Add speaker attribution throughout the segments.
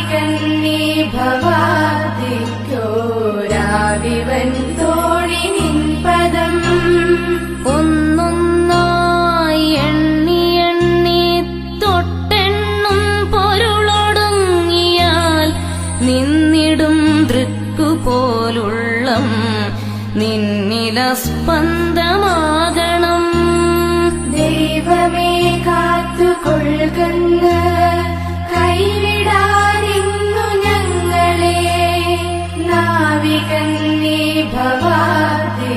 Speaker 1: നാവികൻ നീ ഭവാദിക്കോരാവിവൻ തോണി
Speaker 2: ഒന്നൊന്നായി എണ്ണി എണ്ണി നിന്നിടും ദൃക്കുപോലുള്ളം നിന്നില സ്പന്ദമാകണം
Speaker 1: നീ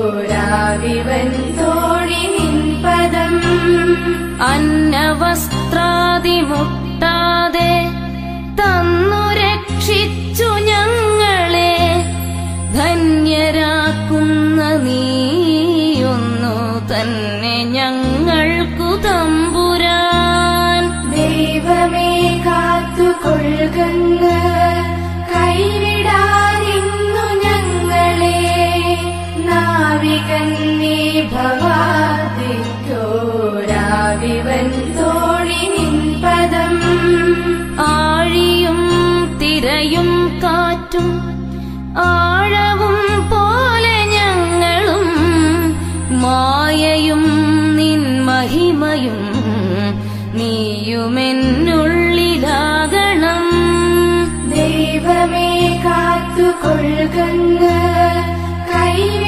Speaker 1: ഭവാദിക്കോരാവിവൻ തോഴി നിൻ പദം
Speaker 2: അന്നവസ്ത്രാദി മുട്ടാതെ തന്നു രക്ഷിച്ചു ഞങ്ങളെ ധന്യരാക്കുന്ന നീയൊന്നു തന്നെ ഞങ്ങൾക്കു തമ്പുരാൻ
Speaker 1: നാവികൻ നീ ഭവാദിക്കോരാവിവൻ തോഴി നിൻ പദം.
Speaker 2: ആഴിയും തിരയും കാറ്റും ആഴവും പോലെ ഞങ്ങളും മായയും നിൻ മഹിമയും നീയുമെന്നുള്ളിലാകണം.
Speaker 1: ദൈവമേ കാത്തുകൊള്ളുകന്ന് കൈവിടാനിന്നു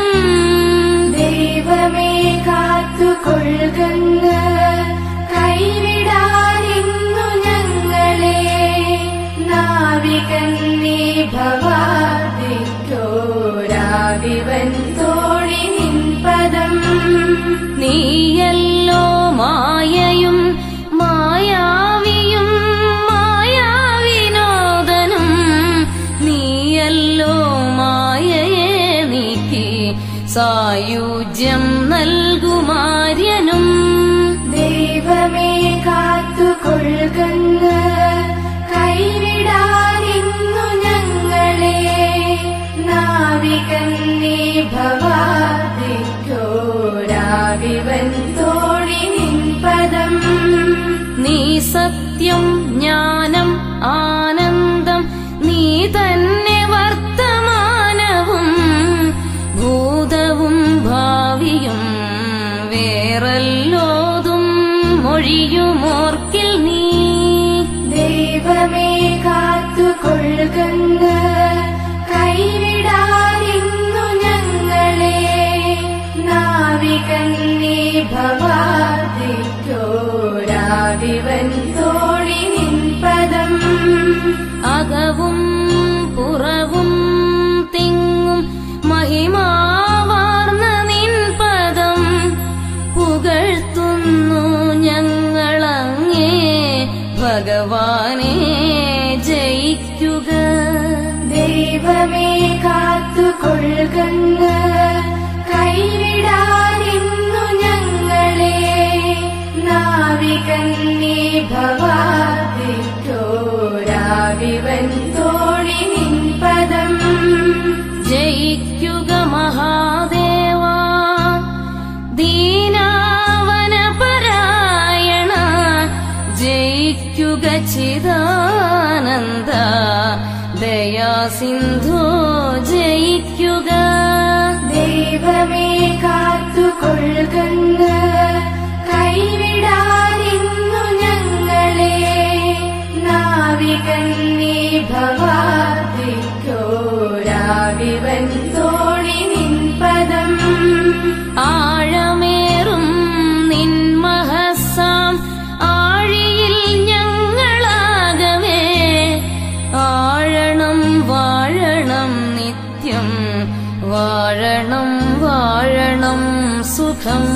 Speaker 2: സായുജ്യം നൽകുമാര്യനും.
Speaker 1: ദൈവമേ കാത്തുകൊള്ളുകന്ന് കൈവിടാതിന്നു ഞങ്ങളെ. നാവികൻ നീ ഭവാദിക്കോരാവിവൻ തോഴി നിൻ പദം
Speaker 2: നീ സത്യം ജ്ഞാനം ഭാവിയും വേറല്ലോതും മൊഴിയുമോർക്കിൽ നീ.
Speaker 1: ദൈവമേ കാത്തുകൊള്ളുകന്ന് കൈവിടാതിന്നു ഞങ്ങളെ. നാവികൻ നീ ഭവാദിക്കോരാവിവൻ തോഴി നിൻ പദം
Speaker 2: അകവും പുറവും തിങ്ങും മഹിമാവാർന്ന പുകഴ്ത്തുന്നു ഞങ്ങളങ്ങേ. ഭഗവാനെ ജയിക്കുക.
Speaker 1: ദൈവമേ കാത്തുകൊള്ളുക കൈവിടാനിന്നു ഞങ്ങളെ. നാവികൻ നീ തോഴി നിൻ പദം
Speaker 2: ജയിക്കുക ജയിക്കുക ചിദാനന്ദ. ദയാസിന്ധു ജയിക്കുക.
Speaker 1: ദൈവമേ കാത്തുകൊള്ളുകന്ന് കൈവിടാനിന്നു ഞങ്ങളെ. നാവികൻ നീ ഭവാദിക്കോരാവിവൻ തോഴി come